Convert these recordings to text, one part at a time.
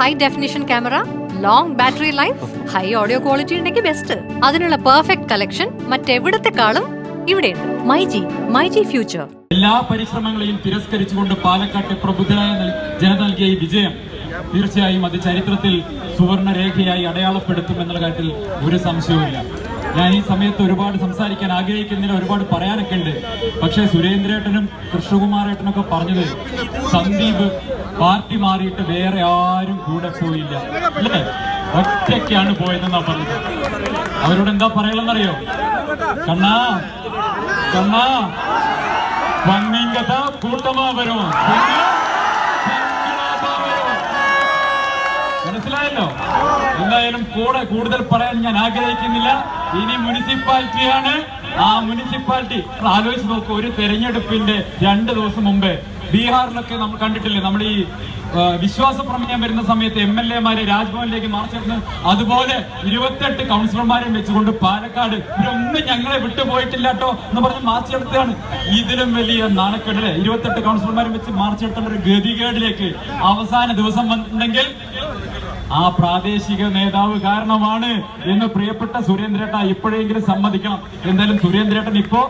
High definition camera long battery life high audio quality ഉണ്ടെങ്കിൽ best അതിനുള്ള perfect collection മറ്റെവിടത്തെക്കാളും ഇവിടെയുണ്ട്. മൈജി മൈ ജി ഫ്യൂച്ചർ എല്ലാ പരിശ്രമങ്ങളെയും തിരസ്കരിച്ചുകൊണ്ട് പാലക്കാട്ടെ പ്രബുദ്ധരായ ജന നൽകിയ ഈ വിജയം തീർച്ചയായും അത് ചരിത്രത്തിൽ സുവർണരേഖയായി അടയാളപ്പെടുത്തും എന്നുള്ള കാര്യത്തിൽ ഒരു സംശയവുമില്ല. ഞാൻ ഈ സമയത്ത് ഒരുപാട് സംസാരിക്കാൻ ആഗ്രഹിക്കുന്നില്ല ഒരുപാട് പറയാനൊക്കെ ഉണ്ട് പക്ഷേ സുരേന്ദ്രേട്ടനും കൃഷ്ണകുമാറേട്ടനൊക്കെ പറഞ്ഞത് സന്ദീപ് പാർട്ടി മാറിയിട്ട് വേറെ ആരും കൂടെ പോയില്ല. അല്ലേ? ഒറ്റയ്ക്കാണ് പോയതെന്നാ പറഞ്ഞത്. അവരോട് എന്താ പറയലെന്നറിയോ കണ്ണാ കണ്ണാ. വന്നിങ്കത കൂട്ടമാ മനസ്സിലായല്ലോ? എന്തായാലും കൂടെ കൂടുതൽ പറയാൻ ഞാൻ ആഗ്രഹിക്കുന്നില്ല. ഇനി മുനിസിപ്പാലിറ്റിയാണ് ആ മുനിസിപ്പാലിറ്റി ആലോചിച്ച് നോക്കൂ ഒരു തെരഞ്ഞെടുപ്പിന്റെ രണ്ട് ദിവസം മുമ്പേ ബീഹാറിലൊക്കെ നമ്മൾ കണ്ടിട്ടില്ലേ നമ്മുടെ ഈ വിശ്വാസ പ്രമേയം വരുന്ന സമയത്ത് എം എൽ എമാരെ രാജ്ഭവനിലേക്ക് മാർച്ചിരുന്നു അതുപോലെ ഇരുപത്തെട്ട് കൗൺസിലർമാരെയും വെച്ചുകൊണ്ട് പാലക്കാട് ഇവരൊന്നും ഞങ്ങളെ വിട്ടുപോയിട്ടില്ല കേട്ടോ എന്ന് പറഞ്ഞ് മാർച്ചെടുത്താണ് ഇതിലും വലിയ നാണക്കേടല്ലേ ഇരുപത്തെട്ട് കൗൺസിലർമാരും വെച്ച് മാർച്ചെടുത്തുള്ള ഒരു ഗതികേടിലേക്ക് അവസാന ദിവസം വന്നിട്ടുണ്ടെങ്കിൽ ആ പ്രാദേശിക നേതാവ് കാരണമാണ് എന്ന് പ്രിയപ്പെട്ട സുരേന്ദ്രേട്ട ഇപ്പോഴെങ്കിലും സമ്മതിക്കണം. എന്തായാലും സുരേന്ദ്രേട്ടൻ ഇപ്പോ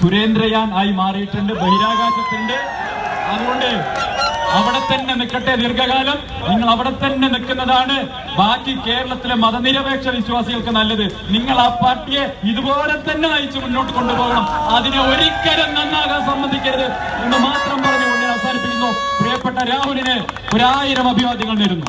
സുരേന്ദ്രയാൻ ആയി മാറിയിട്ടുണ്ട് ബഹിരാകാശത്തിന്റെ അതുകൊണ്ട് അവിടെ തന്നെ നിൽക്കട്ടെ ദീർഘകാലം. നിങ്ങൾ അവിടെ തന്നെ നിൽക്കുന്നതാണ് ബാക്കി കേരളത്തിലെ മതനിരപേക്ഷ വിശ്വാസികൾക്ക് നല്ലത്. നിങ്ങൾ ആ പാർട്ടിയെ ഇതുപോലെ തന്നെ നയിച്ച് മുന്നോട്ട് കൊണ്ടുപോകണം. അതിനെ ഒരിക്കലും നന്നാകാൻ സമ്മതിക്കരുത് എന്ന് മാത്രം പറഞ്ഞുകൊണ്ട് അവസാനിപ്പിക്കുന്നു. പ്രിയപ്പെട്ട രാഹുലിന് ഒരായിരം അഭിവാദ്യങ്ങൾ നേരുന്നു.